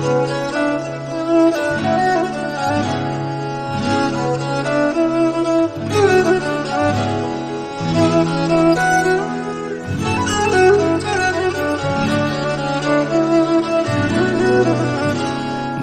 Thank you.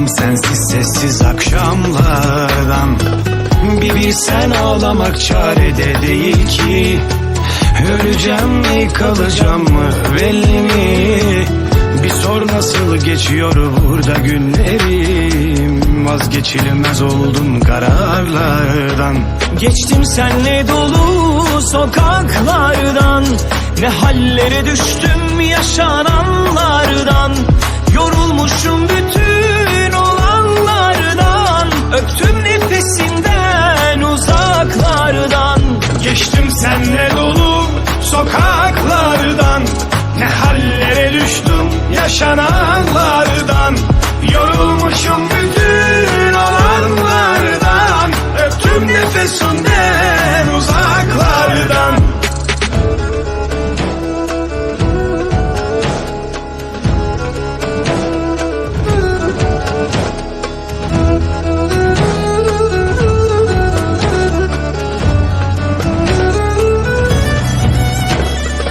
Bıktım sensiz sessiz akşamlardan. Bir bilsen ağlamak çarede değil ki. Öleceğim mi kalacağım mı belli mi? Bir sor nasıl geçiyor burada günlerim. Vazgeçilmez oldum kararlardan. Geçtim senle dolu sokaklardan. Ne hallere düştüm yaşananlardan senle dolu sokaklardan Ne hallere düştüm yaşananlardan